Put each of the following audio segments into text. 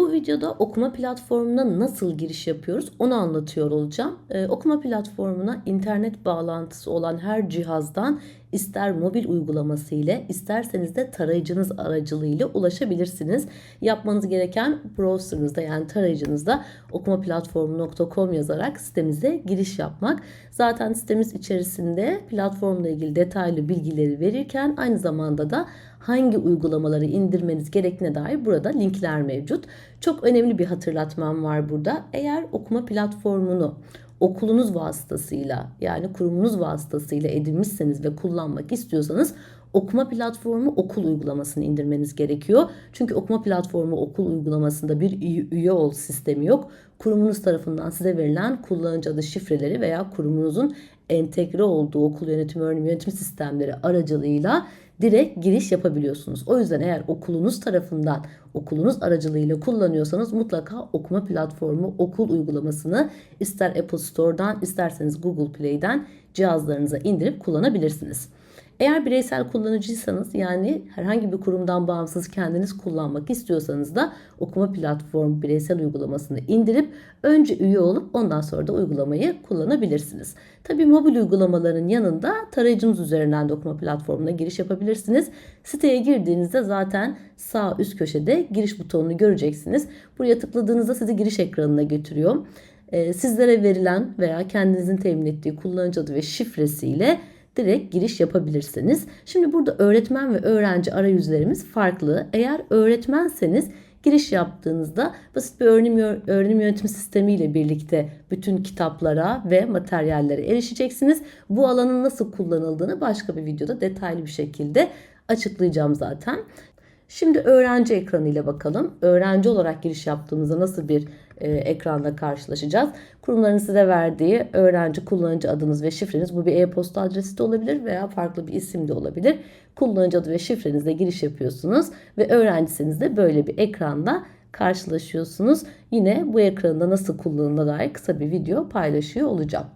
Bu videoda okuma platformuna nasıl giriş yapıyoruz onu anlatıyor olacağım. Ee, okuma platformuna internet bağlantısı olan her cihazdan ister mobil uygulaması ile isterseniz de tarayıcınız aracılığıyla ulaşabilirsiniz. Yapmanız gereken browserınızda yani tarayıcınızda okumaplatformu.com yazarak sitemize giriş yapmak. Zaten sitemiz içerisinde platformla ilgili detaylı bilgileri verirken aynı zamanda da hangi uygulamaları indirmeniz gerektiğine dair burada linkler mevcut. Çok önemli bir hatırlatmam var burada. Eğer okuma platformunu okulunuz vasıtasıyla yani kurumunuz vasıtasıyla edinmişseniz ve kullanmak istiyorsanız okuma platformu okul uygulamasını indirmeniz gerekiyor. Çünkü okuma platformu okul uygulamasında bir üye ol sistemi yok. Kurumunuz tarafından size verilen kullanıcı adı şifreleri veya kurumunuzun entegre olduğu okul yönetimi öğrenim yönetim sistemleri aracılığıyla direkt giriş yapabiliyorsunuz. O yüzden eğer okulunuz tarafından okulunuz aracılığıyla kullanıyorsanız mutlaka okuma platformu okul uygulamasını ister Apple Store'dan isterseniz Google Play'den cihazlarınıza indirip kullanabilirsiniz. Eğer bireysel kullanıcıysanız yani herhangi bir kurumdan bağımsız kendiniz kullanmak istiyorsanız da okuma platform bireysel uygulamasını indirip önce üye olup ondan sonra da uygulamayı kullanabilirsiniz. Tabi mobil uygulamaların yanında tarayıcınız üzerinden de okuma platformuna giriş yapabilirsiniz. Siteye girdiğinizde zaten sağ üst köşede giriş butonunu göreceksiniz. Buraya tıkladığınızda sizi giriş ekranına götürüyor. Ee, sizlere verilen veya kendinizin temin ettiği kullanıcı adı ve şifresiyle direkt giriş yapabilirsiniz. Şimdi burada öğretmen ve öğrenci arayüzlerimiz farklı. Eğer öğretmenseniz giriş yaptığınızda basit bir öğrenim, öğrenim yönetim sistemi ile birlikte bütün kitaplara ve materyallere erişeceksiniz. Bu alanın nasıl kullanıldığını başka bir videoda detaylı bir şekilde açıklayacağım zaten. Şimdi öğrenci ekranı ile bakalım. Öğrenci olarak giriş yaptığımızda nasıl bir e, ekranda karşılaşacağız? Kurumların size verdiği öğrenci kullanıcı adınız ve şifreniz bu bir e-posta adresi de olabilir veya farklı bir isim de olabilir. Kullanıcı adı ve şifrenizle giriş yapıyorsunuz ve öğrencisiniz de böyle bir ekranda karşılaşıyorsunuz. Yine bu ekranda nasıl kullanıldığına dair kısa bir video paylaşıyor olacağım.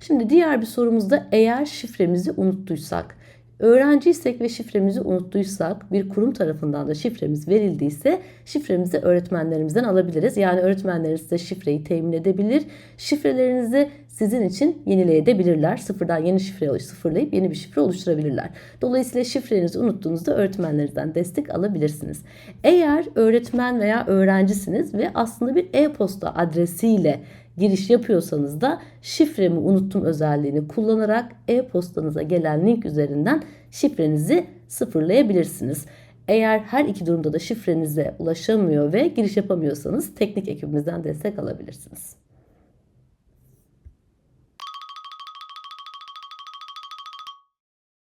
Şimdi diğer bir sorumuzda eğer şifremizi unuttuysak Öğrenciysek ve şifremizi unuttuysak bir kurum tarafından da şifremiz verildiyse şifremizi öğretmenlerimizden alabiliriz. Yani öğretmenleriniz size şifreyi temin edebilir. Şifrelerinizi sizin için yenileyebilirler. Sıfırdan yeni şifre sıfırlayıp yeni bir şifre oluşturabilirler. Dolayısıyla şifrenizi unuttuğunuzda öğretmenlerinizden destek alabilirsiniz. Eğer öğretmen veya öğrencisiniz ve aslında bir e-posta adresiyle giriş yapıyorsanız da şifremi unuttum özelliğini kullanarak e-postanıza gelen link üzerinden şifrenizi sıfırlayabilirsiniz. Eğer her iki durumda da şifrenize ulaşamıyor ve giriş yapamıyorsanız teknik ekibimizden destek alabilirsiniz.